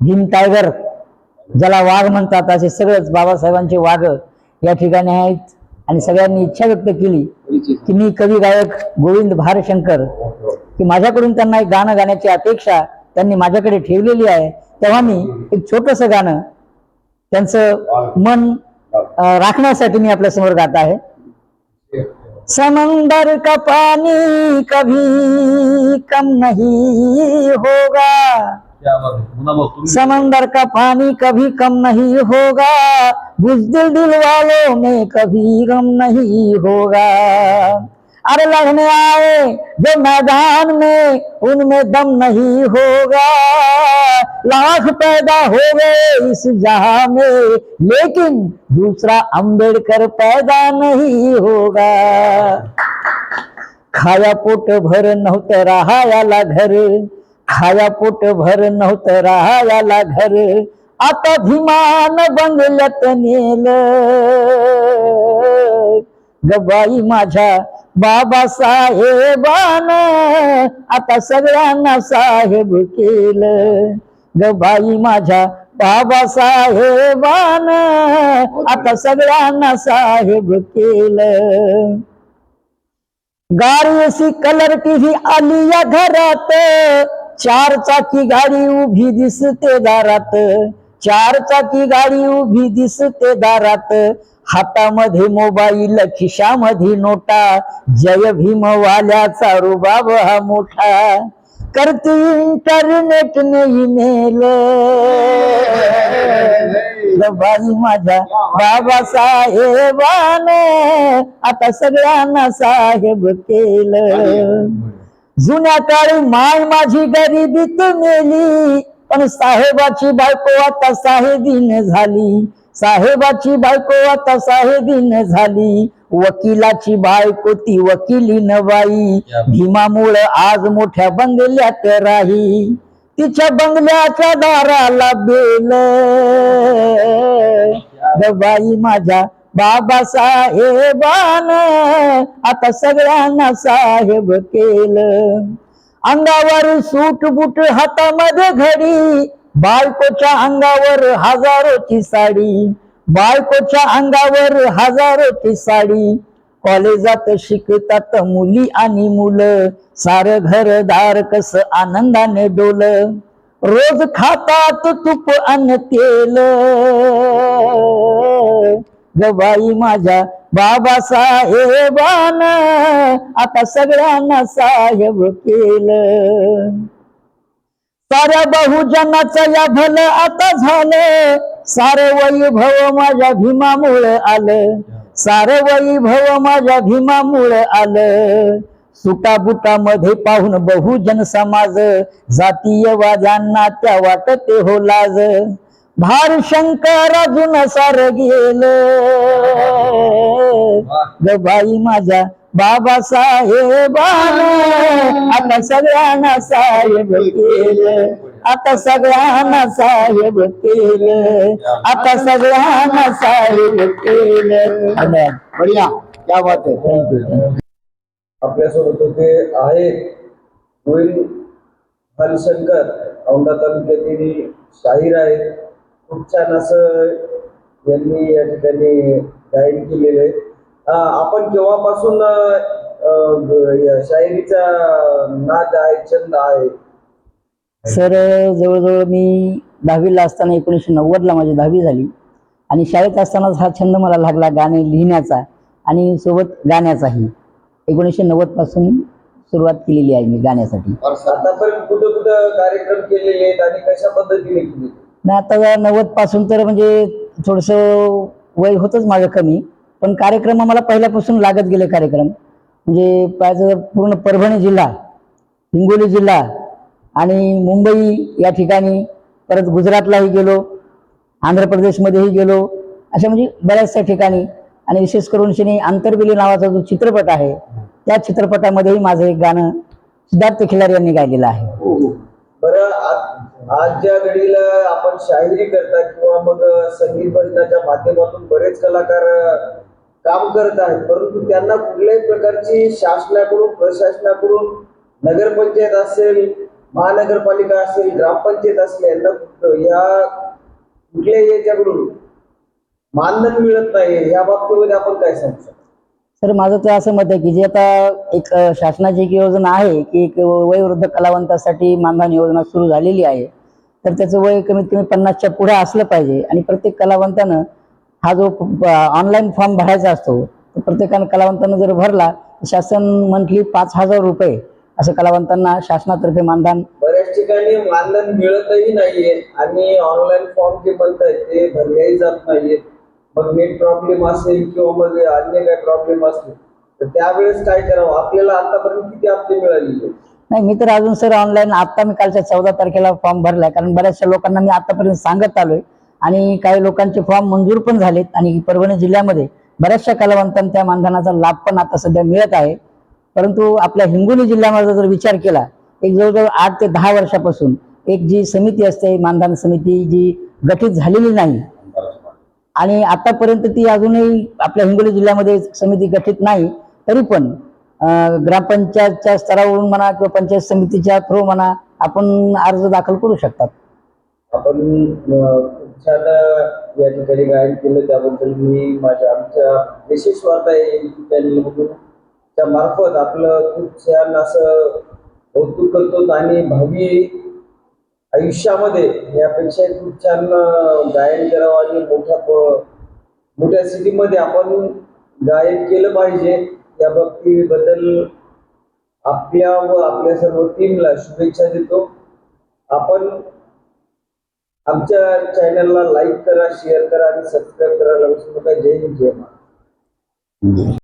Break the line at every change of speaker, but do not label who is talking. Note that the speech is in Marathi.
भीम टायगर ज्याला वाघ म्हणतात असे सगळेच बाबासाहेबांचे वाघ या ठिकाणी आहेत. आणि सगळ्यांनी इच्छा व्यक्त केली की मी कवी गायक गोविंद भारशंकर की माझ्याकडून त्यांना एक गाणं गाण्याची अपेक्षा त्यांनी माझ्याकडे ठेवलेली आहे. तेव्हा मी एक छोटस गाणं त्यांचं मन राखण्यासाठी मी आपल्यासमोर गात आहे. समंदर का पानी कभी कम नहीं होगा? समंदर का पानी कभी कम नहीं होगा, बुजदिल दिल वालों में कभी गम नहीं होगा। अरे लड़ने आए जो मैदान में, उनमें दम नहीं होगा। लाख पैदा हो गए इस जहाँ में, लेकिन दूसरा अंबेडकर पैदा नहीं होगा। खाया पोट भर नव्हतं राहायाला घर खाया पोट भर नव्हतं राहायला घर. आता भिमान बंगल्यात नेल. गबाई माझ्या बाबासाहेबान आता सगळ्यांना साहेब केलं. गबाई माझ्या बाबासाहेबान आता सगळ्यांना साहेब केलं. गार अशी कलर टीव्ही आली या घरात. चार चाकी गाडी उभी दिसते दारात. चार चाकी गाडी उभी दिसते दारात. हातामध्ये मोबाईल खिशामध्ये नोटा. जय भीम वाल्याचा रुबाब हा मोठा. करते इंटरनेट ने ईमेल बाई माझ्या बाबासाहेबाने आता सगळ्यांना साहेब केलं. जुन्या काळी माय माझी गरिबीत मेली पण साहेबाची बायको आता साहेबीन झाली. साहेबाची बायको आता साहेबीन झाली. वकिलाची बायको ती वकिलीन बाई. भीमामुळं आज मोठ्या बंगल्यात राही. तिच्या बंगल्याच्या दाराला बेल. बाई माझ्या बाबासाहेबान आता सगळ्यांना साहेब केलं. अंगावर सूट बुट हातामध्ये घडी बायकोच्या अंगावर हजारोची साडी बायकोच्या अंगावर हजारोची साडी. कॉलेजात शिकतात मुली आणि मुलं सार घरदार कस आनंदाने डोल. रोज खातात तूप अन्न तेल. गवाई माझ्या बाबासाहेबान आता सगळ्यांना साहेब केलं. साऱ्या बहुजनाचं या भलं आता झालं. सारे वैभव माझ्या भीमामुळे आलं. सारे वैभव माझ्या भीमामुळे आलं. सुटाबुटामध्ये पाहून बहुजन समाज जातीयवाद्यांना त्या वाटते हो लाज. भार शंकर अजून सार गेलं. गबाई माझ्या बाबासाहेबान आता सगळ्यांना साहेब केलं. आता सगळ्यांना साहेब केलं. आता सगळ्यांना साहेब केलं.
बढिया. क्या बात है
थँक्यू
आपल्यासोबत होते आहेत गोविंद हलशंकर औंढा तालुक्यातील शाहीर आहेत. खूप छान असं यांनी या ठिकाणी गायन केलेलं आहे. आपण केव्हापासून शाहिरीचा नाद आहे छंद आहे?
सर जवळजवळ मी दहावीला असताना एकोणीसशे नव्वदला माझी दहावी झाली. आणि शाळेत असतानाच हा छंद मला लागला गाणे लिहिण्याचा आणि सोबत गाण्याचाही. एकोणीसशे नव्वदपासून सुरुवात केलेली आहे मी गाण्यासाठी.
आतापर्यंत कुठं कुठं कार्यक्रम केलेले आहेत आणि कशा पद्धतीने केले
ना आता नव्वदपासून तर म्हणजे थोडस वय होतच माझं कमी. पण कार्यक्रम मला पहिल्यापासून लागत गेले कार्यक्रम. म्हणजे पाहिजे पूर्ण परभणी जिल्हा हिंगोली जिल्हा आणि मुंबई या ठिकाणी परत गुजरातलाही गेलो आंध्र प्रदेशमध्येही गेलो अशा म्हणजे बऱ्याचशा ठिकाणी. आणि विशेष करून शनी आंतरबिली नावाचा जो चित्रपट आहे त्या चित्रपटामध्येही माझं एक गाणं सिद्धार्थ खिलारी यांनी गायलेलं आहे. हो, हो.
बरं आज- ज्या घडीला आपण शाहिरी करता किंवा मग संगीत भजनाच्या माध्यमातून बरेच कलाकार काम करत आहेत परंतु त्यांना कुठल्याही प्रकारची शासनाकडून प्रशासनाकडून नगरपंचायत असेल महानगरपालिका असेल ग्रामपंचायत असेल यांना या कुठल्याही याच्याकडून मानधन मिळत नाही या बाबतीमध्ये आपण काय सांगू शकतो?
सर माझं तर असं मत आहे की जे आता एक शासनाची एक योजना आहे की एक वयोवृद्ध कलावंतासाठी मानधन योजना सुरू झालेली आहे तर त्याचं वय कमीत कमी पन्नासच्या पुढे असलं पाहिजे आणि प्रत्येक कलावंतानं हा जो ऑनलाईन फॉर्म भरायचा असतो तो प्रत्येकानं कलावंतानं जर भरला तर शासन मंथली पाच हजार रुपये असं कलावंतांना शासनातर्फे मानधन
बऱ्याच ठिकाणी मानधन मिळतही नाहीये आणि ऑनलाईन फॉर्म जे बनतायत ते भरलेही जात नाहीये मग नेट प्रॉब्लेम असेल किंवा मग अन्य काही प्रॉब्लेम असतील तर त्यावेळेस काय करावं? आपल्याला आतापर्यंत किती हप्ते मिळालेले
नाही मी तर अजून सर ऑनलाईन आता मी कालच्या चौदा तारखेला फॉर्म भरलाय. कारण बऱ्याचशा लोकांना मी आतापर्यंत सांगत आलोय. आणि काही लोकांचे फॉर्म मंजूर पण झालेत. आणि परभणी जिल्ह्यामध्ये बऱ्याचशा कलावंतांना त्या मानधनाचा लाभ पण आता सध्या मिळत आहे. परंतु आपल्या हिंगोली जिल्ह्यामध्ये जर विचार केला एक जवळजवळ आठ ते दहा वर्षापासून एक जी समिती असते मानधन समिती जी गठीत झालेली नाही आणि आतापर्यंत ती अजूनही आपल्या हिंगोली जिल्ह्यामध्ये समिती गठीत नाही तरी पण ग्रामपंचायतच्या स्तरावरून म्हणा किंवा पंचायत समितीच्या थ्रू म्हणा आपण अर्ज दाखल करू शकतात.
आपण छान या ठिकाणी गायन केलं त्याबद्दल मी माझ्या आमच्या विशेष वार्ता चॅनलमधून त्या मार्फत आपलं खूप छान असं कौतुक करतो आणि भावी आयुष्यामध्ये यापेक्षा खूप छान गायन करावं आणि मोठ्या मोठ्या सिटीमध्ये आपण गायन केलं पाहिजे. त्या बाबतीबद्दल आपल्या व आपल्या सर्व टीमला शुभेच्छा देतो. आपण आमच्या चॅनलला लाईक करा शेअर करा आणि सबस्क्राईब करायला विसरू नका जय हिंद जय महाराष्ट्र.